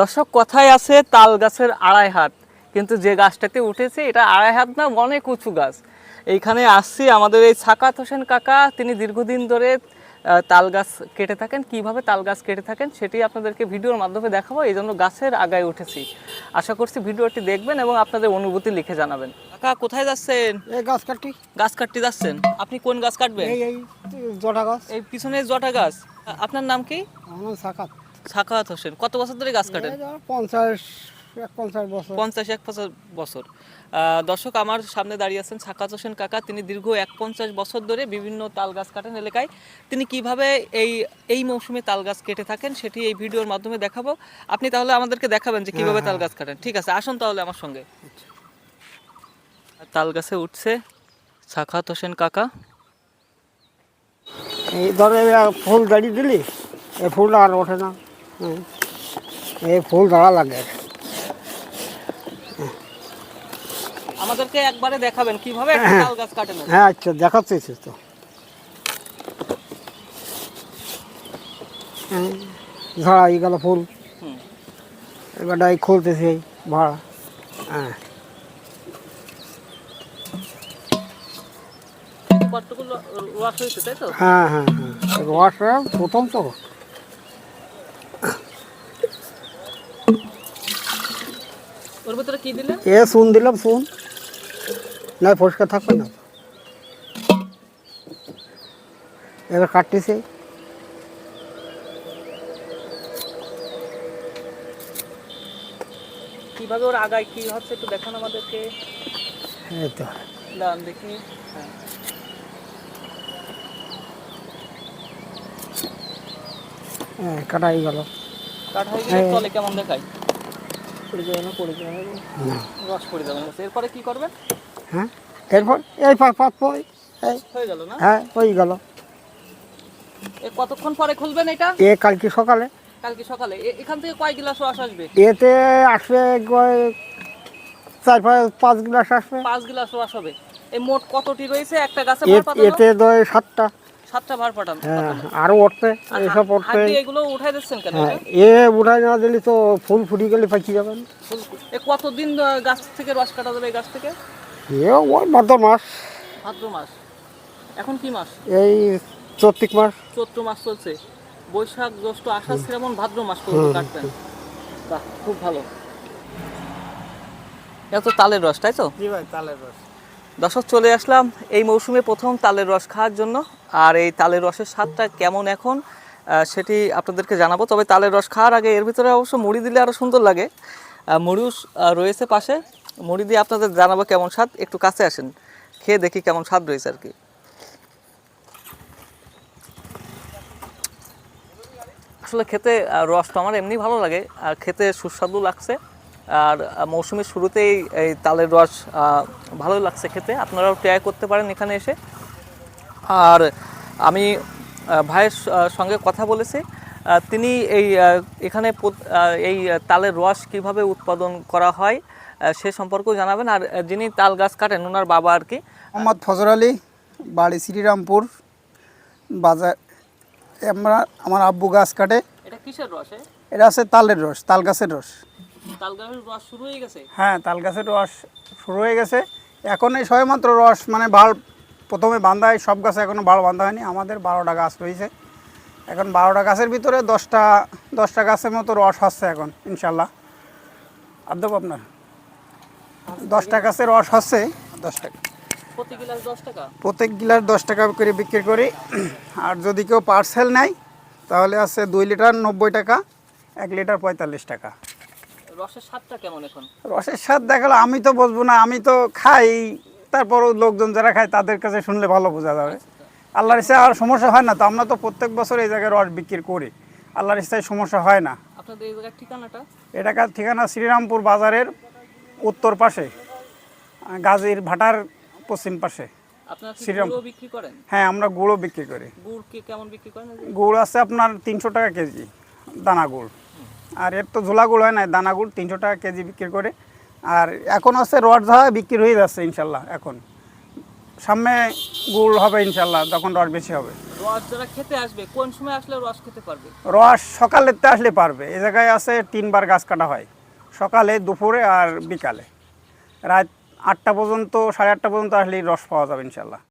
দর্শক কথায় আছে তাল গাছের আড়াই হাত। কিন্তু যে গাছটাতে উঠেছে এটা আড়াই হাত না অনেক উঁচু গাছ। এইখানে আসছি আমাদের এই সাকাত হোসেন কাকা। তিনি দীর্ঘদিন ধরে তাল গাছ কেটে থাকেন। কীভাবে তাল গাছ কেটে থাকেন সেটি আপনাদেরকে ভিডিওর মাধ্যমে দেখাবো। এই জন্য গাছের আগায় উঠেছি। আশা করছি ভিডিওটি দেখবেন এবং আপনাদের অনুভূতি লিখে জানাবেন। কাকা কোথায় যাচ্ছেন? এই গাছ কাটি গাছ কাটতে যাচ্ছেন? আপনি কোন গাছ কাটবেন? এই এই জটা গাছ। এই পিছনে জটা গাছ। আপনার নাম কি? আমার সাকাত। সাখাত হোসেন কত বছর ধরে গাছ কাটেন? পঞ্চাশ এক পঞ্চাশ বছর। পঞ্চাশ এক পঞ্চাশ বছর। দর্শক আমার সামনে দাঁড়িয়ে আছেন সাকাত হোসেন কাকা। তিনি দীর্ঘ এক পঞ্চাশ বছর ধরে বিভিন্ন তাল গাছ কাটেন এলাকায়। তিনি কীভাবে এই এই মৌসুমে তাল গাছ কেটে থাকেন সেটি এই ভিডিওর মাধ্যমে দেখাবো। আপনি তাহলে আমাদেরকে দেখাবেন যে কীভাবে তাল গাছ কাটেন। ঠিক আছে আসুন তাহলে আমার সঙ্গে। তাল গাছে উঠছে সাখাত হোসেন কাকা। এই ধর ফুল দাঁড়িয়ে দিলি এই ফুল আর ওঠে না। এই ফুল দাঁড়া লাগে। আমাদেরকে একবারে দেখাবেন কীভাবে একটা তাল গাছ কাটেন হ্যাঁ আচ্ছা দেখাচ্ছি তো। হ্যাঁ, ঝাড়া এই গেল ফুল। এবারটা এই খুলতেছি এই ভাড়া হ্যাঁ। কতটুকু ল- হয়েছে তাই তো? হ্যাঁ হ্যাঁ হ্যাঁ। রসটা প্রথম তো। ভিতরে কি দিলেন এ শুন দিলাম শুন না পরিষ্কার থাকবে না। এবার কাটতেছি। কীভাবে ওর আগায় কি হচ্ছে একটু দেখান আমাদেরকে। এই তো। দাম দেখি। হ্যাঁ কাটাই গেল। কাট হয়ে গেলে। তলে কেমন দেখায়? রস এরপরে কি করবেন হ্যাঁ? এরপর এই হয়ে গেল না? হ্যাঁ ওই গেল। এ কতক্ষণ পরে খুলবেন এটা? এ কালকে সকালে। কালকে সকালে। এখান থেকে কয় গ্লাস রস আসবে? এতে আসবে চার পাঁচ পাঁচ গ্লাস আসবে। পাঁচ গ্লাস রস হবে। এই মোট কতটি রয়েছে? একটা গাছে এতে সাতটা। সাতটা ভার পাঠানো হ্যাঁ আর হাত- হাত উঠবে দিয়ে এগুলো উঠাই দিচ্ছেন কেন? হ্যাঁ এ উঠাই না দিলে তো ফুল ফুটি গেলে পাখি যাবেন এ কতদিন গাছ থেকে রস কাটা যাবে এই গাছ থেকে? এ ওই ভাদ্র মাস। ভাদ্র মাস। এখন কি মাস? এই চৈত্রিক মাস। চৈত্র মাস চলছে। বৈশাখ জ্যৈষ্ঠ আষাঢ় শ্রাবণ ভাদ্র মাস পর্যন্ত কাটবেন। বাহ খুব ভালো। এত তালের রস তাই তো? জি ভাই তালের রস। দর্শক, চলে আসলাম এই মৌসুমে প্রথম তালের রস খাওয়ার জন্য। আর এই তালের রসের স্বাদটা কেমন এখন সেটি আপনাদেরকে জানাব। তবে তালের রস খাওয়ার আগে এর ভিতরে অবশ্য মুড়ি দিলে আরও সুন্দর লাগে। মুড়িও রয়েছে পাশে। মুড়ি দিয়ে আপনাদের জানাব কেমন স্বাদ। একটু কাছে আসেন, খেয়ে দেখি কেমন স্বাদ রয়েছে আর কি। আসলে খেতে রসটা আমার এমনি ভালো লাগে। আর খেতে সুস্বাদু লাগছে। আর মৌসুমের শুরুতেই এই তালের রস ভালো লাগছে খেতে। আপনারাও ট্রাই করতে পারেন এখানে এসে। আর আমি ভাইয়ের সঙ্গে কথা বলেছি। তিনি এই এখানে এই তালের রস কীভাবে উৎপাদন করা হয় সে সম্পর্কেও জানাবেন। আর যিনি তাল গাছ কাটেন ওনার বাবা আর কি। মোহাম্মদ ফজর আলী বাড়ি শ্রীরামপুর বাজার আমরা আমার আব্বু গাছ কাটে। এটা কিসের রস এটা আছে তালের রস তাল গাছের রস। তাল গাছের রস শুরু হয়ে গেছে? হ্যাঁ তাল গাছের রস শুরু হয়ে গেছে। এখন এই সবেমাত্র রস মানে বাল প্রথমে বাঁধা হয় সব গাছে এখনও বাল বাঁধা হয়নি। আমাদের বারোটা গাছ রয়েছে। এখন বারোটা গাছের ভিতরে দশটা দশটা গাছের মতো রস হচ্ছে এখন ইনশাল্লাহ। আর দেবো আপনার? দশটা গাছের রস হচ্ছে দশ টাকা প্রতি গিলাস দশ টাকা? প্রত্যেক গিলাস দশ টাকা করে বিক্রি করি। আর যদি কেউ পার্সেল নেয় তাহলে আছে দুই লিটার নব্বই টাকা এক লিটার পঁয়তাল্লিশ টাকা। রসের স্বাদটা কেমন এখন? রসের স্বাদ দেখাল আমি তো বসবো না আমি তো খাই তারপরও লোকজন যারা খায় তাদের কাছে শুনলে ভালো বোঝা যাবে। আল্লাহর ইচ্ছায় আর সমস্যা হয় না তো আমরা তো প্রত্যেক বছর এই জায়গায় রস বিক্রি করি। আল্লাহর ইচ্ছায় সমস্যা হয় না। আপনাদের এই জায়গার ঠিকানাটা? এটাকার ঠিকানা শ্রীরামপুর বাজারের উত্তর পাশে গাজীর ভাটার পশ্চিম পাশে শ্রীরাম- বিক্রি করেন? হ্যাঁ আমরা গুঁড়ো বিক্রি করি। গুড় কেমন বিক্রি করেন? গুড় আছে আপনার তিনশো টাকা কেজি দানা গুড়। আর এর তো ঝোলা গুড় হয় না দানা গুড় তিনশো টাকা কেজি বিক্রি করে। আর এখন আছে রড ঝাড়া বিক্রি হয়ে যাচ্ছে ইনশাল্লাহ এখন। সামনে গুড় হবে ইনশাল্লাহ তখন রস বেশি হবে। রস যারা খেতে আসবে কোন সময় আসলে রস খেতে পারবে? রস সকালেতে আসলে পারবে এ জায়গায় আছে তিনবার গাছ কাটা হয় সকালে দুপুরে আর বিকালে। রাত আটটা পর্যন্ত সাড়ে আটটা পর্যন্ত আসলেই রস পাওয়া যাবে ইনশাল্লাহ।